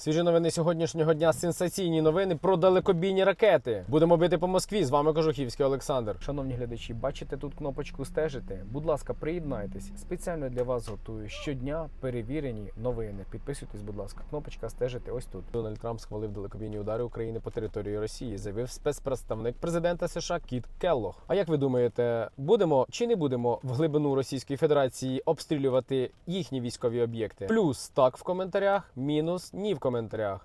Свіжі новини сьогоднішнього дня. Сенсаційні новини про далекобійні ракети. Будемо бити по Москві. З вами Кожухівський Олександр. Шановні глядачі, бачите тут кнопочку стежити. Будь ласка, приєднайтесь. Спеціально для вас готую щодня перевірені новини. Підписуйтесь, будь ласка. Кнопочка стежити. Ось тут. Дональд Трамп схвалив далекобійні удари України по території Росії. Заявив спецпредставник президента США Кіт Келлох. А як ви думаєте, будемо чи не будемо в глибину Російської Федерації обстрілювати їхні військові об'єкти? Плюс так в коментарях, мінус ні в коментарях.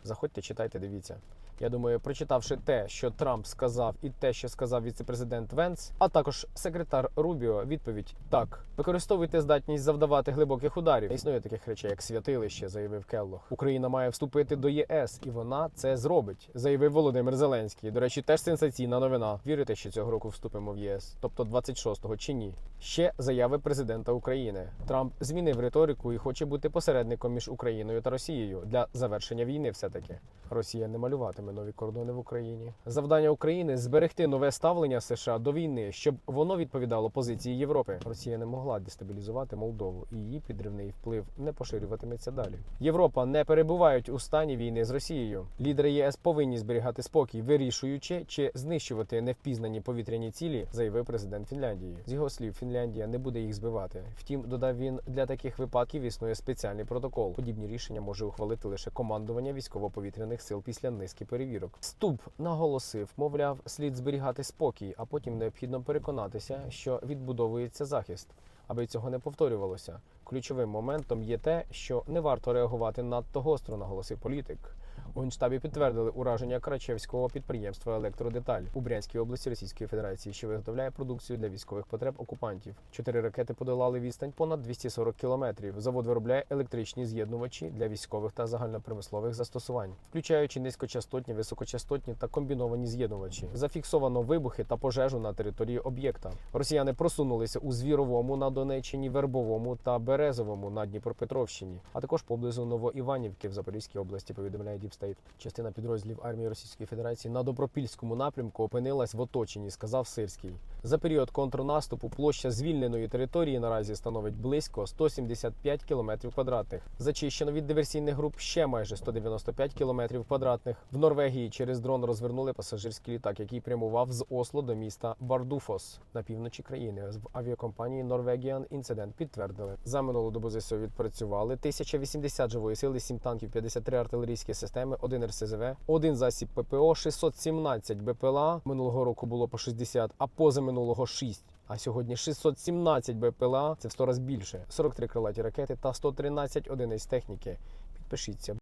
Заходьте, читайте, дивіться. Я думаю, прочитавши те, що Трамп сказав, і те, що сказав віцепрезидент Венс, а також секретар Рубіо, відповідь так: використовуйте здатність завдавати глибоких ударів. Існує таких речей, як святилище, заявив Келлох. Україна має вступити до ЄС, і вона це зробить, заявив Володимир Зеленський. До речі, теж сенсаційна новина. Вірите, що цього року вступимо в ЄС, тобто 26-го чи ні? Ще заяви президента України. Трамп змінив риторику і хоче бути посередником між Україною та Росією для завершення війни. Все таки Росія не малюватиме нові кордони в Україні. Завдання України зберегти нове ставлення США до війни, щоб воно відповідало позиції Європи. Росія не могла дестабілізувати Молдову, і її підривний вплив не поширюватиметься далі. Європа не перебувають у стані війни з Росією. Лідери ЄС повинні зберігати спокій, вирішуючи чи знищувати невпізнані повітряні цілі, заявив президент Фінляндії. З його слів, Фінляндія не буде їх збивати. Втім, додав він, для таких випадків існує спеціальний протокол. Подібні рішення може ухвалити лише командування військово-повітряних сил після низки перевірок. Ступ наголосив, мовляв, слід зберігати спокій, а потім необхідно переконатися, що відбудовується захист. Аби цього не повторювалося, ключовим моментом є те, що не варто реагувати надто гостро, наголосив політик. У Генштабі підтвердили ураження Карачевського підприємства Електродеталь у Брянській області Російської Федерації, що виготовляє продукцію для військових потреб окупантів. Чотири ракети подолали відстань понад 240 кілометрів. Завод виробляє електричні з'єднувачі для військових та загальнопримислових застосувань, включаючи низькочастотні, високочастотні та комбіновані з'єднувачі. Зафіксовано вибухи та пожежу на території об'єкта. Росіяни просунулися у Звіровому на Донеччині, Вербовому та Березовому на Дніпропетровщині, а також поблизу Новоіванівки в Запорізькій області. Повідомляє Діпстейт. Частина підрозділів армії Російської Федерації на Добропільському напрямку опинилась в оточенні, сказав Сирський. За період контрнаступу площа звільненої території наразі становить близько 175 кілометрів квадратних. Зачищено від диверсійних груп ще майже 195 кілометрів квадратних. В Норвегії через дрон розвернули пасажирський літак, який прямував з Осло до міста Бардуфос на півночі країни. В авіакомпанії Norwegian Incident підтвердили. За минулу добу ЗСУ відпрацювали 1080 живої сили, 7 танків, 53 артилерійські системи, 1 РСЗВ, один засіб ППО, 617 БПЛА. Минулого року було по 60, а позаминулого 6. А сьогодні 617 БПЛА, це в 100 разів більше, 43 крилаті ракети та 113 одиниць техніки. Підпишіться,